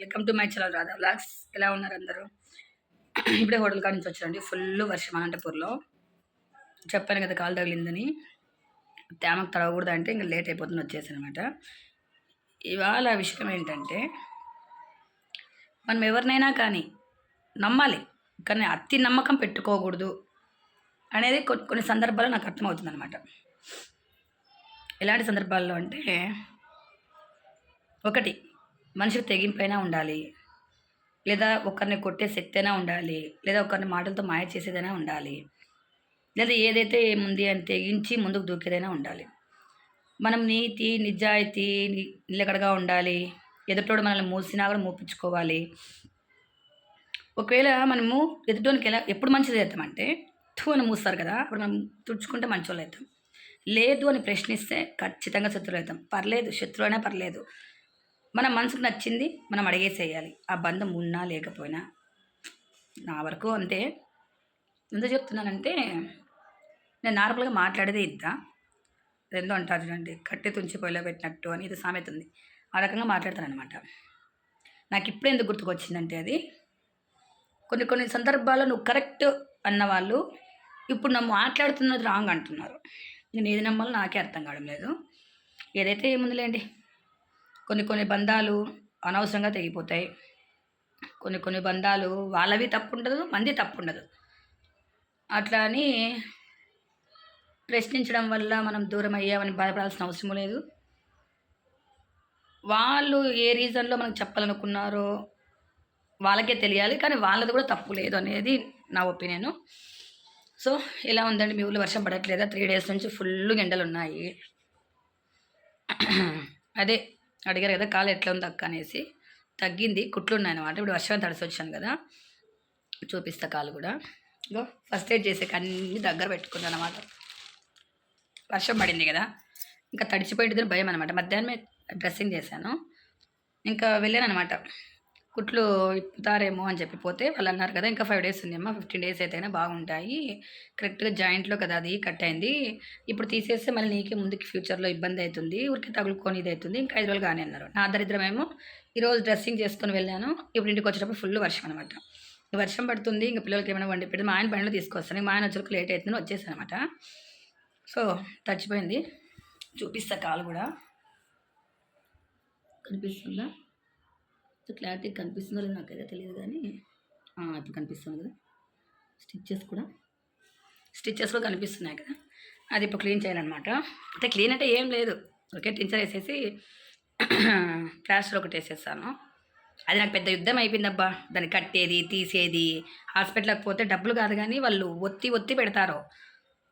Welcome to my channel Radha blogs ఎలా ఉన్నారు అందరూ? ఇప్పుడే హోటల్ కాడ నుంచి వచ్చారండి ఫుల్ వర్షం అనంతపూర్లో. చెప్పాను కదా కాలు తగిలిందని. తేమకు తడవకూడదు అంటే ఇంకా లేట్ అయిపోతుంది వచ్చేసనమాట అనమాట ఇవాళ విషయం ఏంటంటే మనం ఎవరినైనా కానీ నమ్మాలి కానీ అతి నమ్మకం పెట్టుకోకూడదు అనేది కొన్ని కొన్ని సందర్భాల్లో నాకు అర్థమవుతుంది అనమాట ఎలాంటి సందర్భాల్లో అంటే ఒకటి మనిషికి తెగింపైనా ఉండాలి. లేదా ఒకరిని కొట్టే శక్తి అయినా ఉండాలి. లేదా ఒకరిని మాటలతో మాయ చేసేదైనా ఉండాలి. లేదా ఏదైతే ఏముంది అని తెగించి ముందుకు దూకేదైనా ఉండాలి. మనం నీతి నిజాయితీ నిలకడగా ఉండాలి. ఎదుటోడు మనల్ని మూసినా కూడా మూపించుకోవాలి. ఒకవేళ మనము ఎదుటోనికి ఎలా ఎప్పుడు మంచిది చేద్దామంటే తూ అని మూస్తారు కదా అప్పుడు మనం తుడుచుకుంటే మంచోళ్ళు అవుతాం. లేదు అని ప్రశ్నిస్తే ఖచ్చితంగా శత్రువులు అవుతాం. పర్లేదు శత్రువు అయినా పర్లేదు. మన మనసుకు నచ్చింది మనం అడిగేసేయాలి. ఆ బంధం ఉన్నా లేకపోయినా. నా వరకు అంతే. ఎందుకు చెప్తున్నానంటే నేను నార్మల్గా మాట్లాడేదే ఇద్దా. రెండో అంటారు చూడండి కట్టె తుంచి పొయ్యిలో పెట్టినట్టు అని ఇది సామెత ఉంది. ఆ రకంగా మాట్లాడతాను అనమాట నాకు ఇప్పుడు ఎందుకు గుర్తుకొచ్చిందంటే అది కొన్ని కొన్ని సందర్భాల్లో నువ్వు కరెక్ట్ అన్న వాళ్ళు ఇప్పుడు నువ్వు మాట్లాడుతున్నది రాంగ్ అంటున్నారు. నేను ఏది నమ్మాలో నాకే అర్థం కావడం లేదు. ఏదైతే ఏముందిలేండి కొన్ని కొన్ని బంధాలు అనవసరంగా తెగిపోతాయి. కొన్ని కొన్ని బంధాలు వాళ్ళవి తప్పు ఉండదు మంది తప్పు ఉండదు అట్లా అని ప్రశ్నించడం వల్ల మనం దూరం అయ్యామని బాధపడాల్సిన అవసరం లేదు. వాళ్ళు ఏ రీజన్లో మనకు చెప్పాలనుకున్నారో వాళ్ళకే తెలియాలి కానీ వాళ్ళది కూడా తప్పు లేదు అనేది నా ఒపీనియన్. సో ఇలా ఉందండి? మీ ఊళ్ళో వర్షం పడట్లేదా? త్రీ డేస్ నుంచి ఫుల్ ఎండలు ఉన్నాయి అదే అడిగారు కదా కాలు ఎట్లా ఉంది అక్క? అనేసి. తగ్గింది కుట్లున్నాయి అనమాట ఇప్పుడు వర్షం తడిసి వచ్చాను కదా చూపిస్తా కాలు కూడా. ఇగో ఫస్ట్ ఎయిడ్ చేసే అన్ని దగ్గర పెట్టుకున్నాను అనమాట వర్షం పడింది కదా ఇంకా తడిచిపోయిందని భయం అనమాట మధ్యాహ్నమే డ్రెస్సింగ్ చేశాను. ఇంకా వెళ్ళాను అనమాట కుట్లు ఇప్పుతారేమో అని చెప్పిపోతే వాళ్ళు అన్నారు కదా ఇంకా ఫైవ్ డేస్ ఉందేమో ఫిఫ్టీన్ డేస్ అయితేనే బాగుంటాయి. కరెక్ట్గా జాయింట్లో కదా అది కట్ అయింది. ఇప్పుడు తీసేస్తే మళ్ళీ నీకే ముందుకి ఫ్యూచర్లో ఇబ్బంది అవుతుంది ఊరికి తగులుకొని ఇది అవుతుంది ఇంకా ఐదు రోజులు కానీ అన్నారు. నా దరిద్రమేమో ఈరోజు డ్రెస్సింగ్ చేసుకొని వెళ్ళాను ఇప్పుడు ఇంటికి వచ్చేటప్పుడు ఫుల్ వర్షం అనమాట వర్షం పడుతుంది ఇంకా పిల్లలకి ఏమైనా వండి పెడితే మా ఆయన బండిలో తీసుకొస్తాను మా ఆయన వచ్చరికి లేట్ అవుతుంది వచ్చేసాను అనమాట సో తచ్చిపోయింది చూపిస్తా కాలు కూడా. కనిపిస్తుందా? సో క్లారిటీ కనిపిస్తుందో లేదో నాకైతే తెలియదు కానీ ఇప్పుడు కనిపిస్తుంది కదా. స్టిచ్చెస్ కూడా. స్టిచ్చెస్ కూడా కనిపిస్తున్నాయి కదా. అది ఇప్పుడు క్లీన్ చేయాలన్నమాట. అంటే క్లీన్ అంటే ఏం లేదు. ఓకే టించర్ వేసేసి ప్లాస్టర్ ఒకటి వేసేస్తాను. అది నాకు పెద్ద యుద్ధం అయిపోయిందబ్బా. దాన్ని కట్టేది తీసేది హాస్పిటల్కి పోతే డబ్బులు కాదు కానీ వాళ్ళు ఒత్తి ఒత్తి పెడతారు.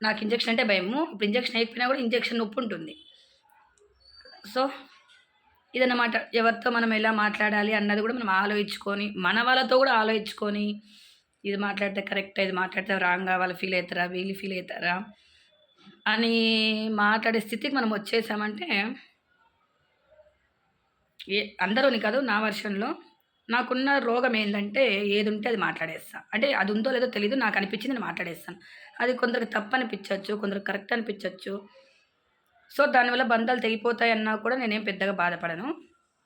నాకు ఇంజక్షన్ అంటే భయము. ఇప్పుడు ఇంజక్షన్ అయిపోయినా కూడా ఇంజక్షన్ నొప్పి ఉంటుంది. సో ఇదన్నమాట. ఎవరితో మనం ఎలా మాట్లాడాలి అన్నది కూడా మనం ఆలోచించుకొని మన వాళ్ళతో కూడా ఆలోచించుకొని ఇది మాట్లాడితే కరెక్ట్ ఇది మాట్లాడితే రాంగా వాళ్ళు ఫీల్ అవుతారా వీళ్ళు ఫీల్ అవుతారా అని మాట్లాడే స్థితికి మనం వచ్చేసామంటే ఏ అందరూని కాదు నా వర్షన్లో నాకున్న రోగం ఏంటంటే ఏది ఉంటే అది మాట్లాడేస్తా. అంటే అది ఉందో లేదో తెలియదు నాకు అనిపించింది నేను మాట్లాడేస్తాను. అది కొందరికి తప్పు అనిపించవచ్చు కొందరికి కరెక్ట్ అనిపించవచ్చు సో దానివల్ల బంధాలు తెగిపోతాయి అన్నా కూడా నేనేం పెద్దగా బాధపడను.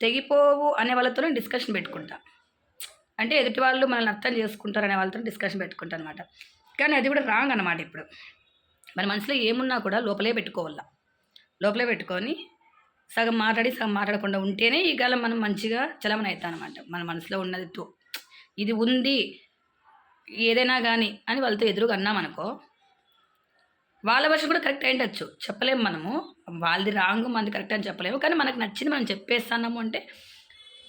తెగిపోవు అనే వాళ్ళతో డిస్కషన్ పెట్టుకుంటా. అంటే ఎదుటి వాళ్ళు మనల్ని అర్థం చేసుకుంటారు అనే వాళ్ళతో డిస్కషన్ పెట్టుకుంటాను అనమాట కానీ అది కూడా రాంగ్ అనమాట ఇప్పుడు. మన మనసులో ఏమున్నా కూడా లోపలే పెట్టుకోవాల. లోపలే పెట్టుకొని సగం మాట్లాడి సగం మాట్లాడకుండా ఉంటేనే ఈ కాలం మనం మంచిగా చలమన అవుతాం అనమాట మన మనసులో ఉన్నది తో. ఇది ఉంది. ఏదైనా కానీ అని వాళ్ళతో ఎదురుగా అన్నామనుకో వాళ్ళ వర్షం కూడా కరెక్ట్ అయిండొచ్చు చెప్పలేము మనము. వాళ్ళది రాంగ్ మనది కరెక్ట్ అని చెప్పలేము. కానీ మనకు నచ్చింది మనం చెప్పేస్తున్నాము అంటే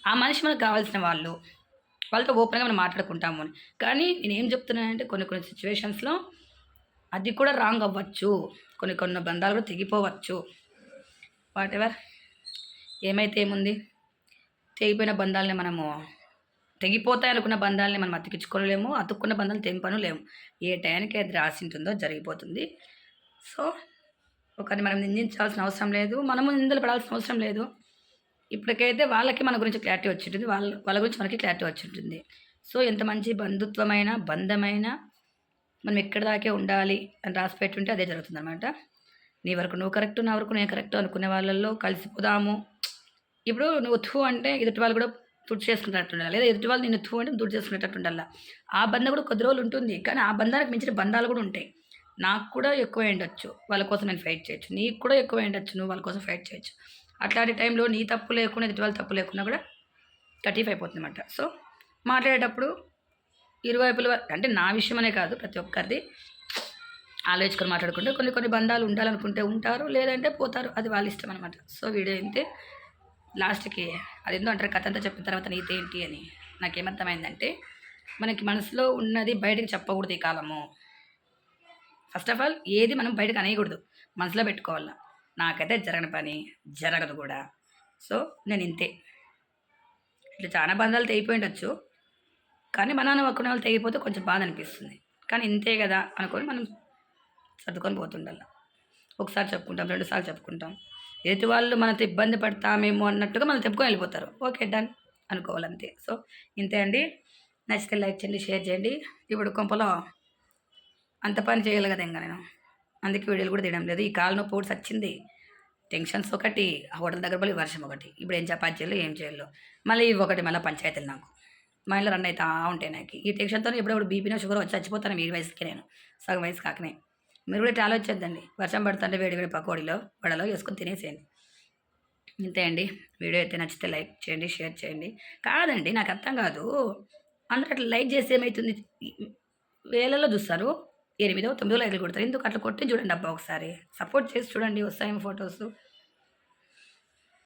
ఆ మనిషి మనకు కావాల్సిన వాళ్ళు వాళ్ళతో ఓపెన్గా మనం మాట్లాడుకుంటాము అని. కానీ నేను ఏం చెప్తున్నానంటే కొన్ని కొన్ని సిచ్యువేషన్స్లో అది కూడా రాంగ్ అవ్వచ్చు. కొన్ని కొన్ని బంధాలు కూడా తెగిపోవచ్చు. వాట్ ఎవర్ ఏమైతే ఏముంది? తెగిపోయిన బంధాలని మనము తెగిపోతాయి అనుకున్న బంధాలని మనం అతికించుకోలేము అతుక్కున్న బంధాలు తెంపను లేము ఏ టైంకి అది రాసి ఉంటుందో జరిగిపోతుంది. సో ఒకరిని మనం నిందించాల్సిన అవసరం లేదు మనము నిందలు పడాల్సిన అవసరం లేదు. ఇప్పటికైతే వాళ్ళకి మన గురించి క్లారిటీ వచ్చింటుంది వాళ్ళ వాళ్ళ గురించి మనకి క్లారిటీ వచ్చింటుంది. సో ఎంత మంచి బంధుత్వమైన బంధమైన మనం ఎక్కడి దాకే ఉండాలి అని రాసి పెట్టుంటే అదే జరుగుతుంది అనమాట నీ వరకు నువ్వు కరెక్ట్ నా వరకు నేను కరెక్ట్ అనుకునే వాళ్ళల్లో కలిసిపోదాము. ఇప్పుడు నువ్వు థూ అంటే ఎదుటి వాళ్ళు కూడా తుడి చేసుకునేటట్టు ఉండాలి లేదా ఎదుటి వాళ్ళు నిన్ను తూ అంటే తుడి చేసుకునేటట్టు ఉండాలి ఆ బంధం కూడా కొద్ది రోజులు ఉంటుంది కానీ ఆ బంధానికి మించిన బంధాలు కూడా ఉంటాయి. నాకు కూడా ఎక్కువ ఉండొచ్చు. వాళ్ళ కోసం నేను ఫైట్ చేయొచ్చు. నీకు కూడా ఎక్కువ ఉండొచ్చు. నువ్వు వాళ్ళ కోసం ఫైట్ చేయొచ్చు. అట్లాంటి టైంలో నీ తప్పు లేకుండా ఎదుటి వాళ్ళ తప్పు లేకుండా కూడా థర్టీ ఫైవ్ అయిపోతుంది అనమాట సో మాట్లాడేటప్పుడు ఇరువైపుల అంటే నా విషయమనే కాదు ప్రతి ఒక్కరిది. ఆలోచించుకొని మాట్లాడుకుంటే కొన్ని కొన్ని బంధాలు ఉండాలనుకుంటే ఉంటారు లేదంటే పోతారు. అది వాళ్ళ ఇష్టం అనమాట సో వీడియో అయితే లాస్ట్కి అదేందో అంటారు కథ అంతా చెప్పిన తర్వాత నీతి ఏంటి అని నాకేమర్థమైందంటే మనకి మనసులో ఉన్నది బయటకు చెప్పకూడదు ఈ కాలము. ఫస్ట్ ఆఫ్ ఆల్ ఏది మనం బయటకు అనేయకూడదు. మనసులో పెట్టుకోవాలా. నాకైతే జరగని పని జరగదు కూడా. సో నేను ఇంతే. ఇట్లా చాలా బంధాలు తెగిపోయి ఉండొచ్చు. కానీ మన ఒక్కన వాళ్ళు తెగిపోతే కొంచెం బాధ అనిపిస్తుంది. కానీ ఇంతే కదా అనుకొని మనం సర్దుకొని పోతుండాలి. ఒకసారి చెప్పుకుంటాం రెండుసార్లు చెప్పుకుంటాం. ఎదుటి వాళ్ళు మనతో ఇబ్బంది పడతామేమో అన్నట్టుగా మనం చెప్పుకొని వెళ్ళిపోతారు. Okay done. అనుకోవాలంతే. సో ఇంతే అండి. నచ్చితే లైక్ చేయండి షేర్ చేయండి. ఇప్పుడు కొంపలో అంత పని చేయాలి కదా ఇంకా నేను. అందుకే వీడియోలు కూడా తీయడం లేదు. ఈ కాలు నొప్పి కూడా వచ్చింది టెన్షన్స్ ఒకటి ఆ హోటల్ దగ్గర పోయి వర్షం ఒకటి. ఇప్పుడు ఏం చపాతి చేయాలో ఏం చేయాలో. మళ్ళీ ఇవి ఒకటి మళ్ళీ పంచాయతీలు నాకు. మా ఇంట్లో రన్ అవుతా ఉంటాయి నాకు. ఈ టెన్షన్తో ఎప్పుడప్పుడు బీపీనో షుగర్ వచ్చి చచ్చిపోతాను మీ వయసుకి నేను. సగం వయసు కాకనే. మీరు కూడా ఇట్లా వచ్చేద్దండి వర్షం పడుతుంటే వేడి వేడి పకోడీలో వడలో వేసుకొని తినేసేయండి. ఇంతే అండి. వీడియో అయితే నచ్చితే లైక్ చేయండి షేర్ చేయండి. కాదండి నాకు అర్థం కాదు. అందరూ అట్లా లైక్ చేస్తే ఏమవుతుంది వేలలో చూస్తారు. ఎనిమిదో తొమ్మిదో లైట్లు కొడతారు. ఎందుకు అట్లా కొట్టి చూడండి అబ్బా ఒకసారి. సపోర్ట్ చేసి చూడండి వస్తాయేమో ఫొటోస్.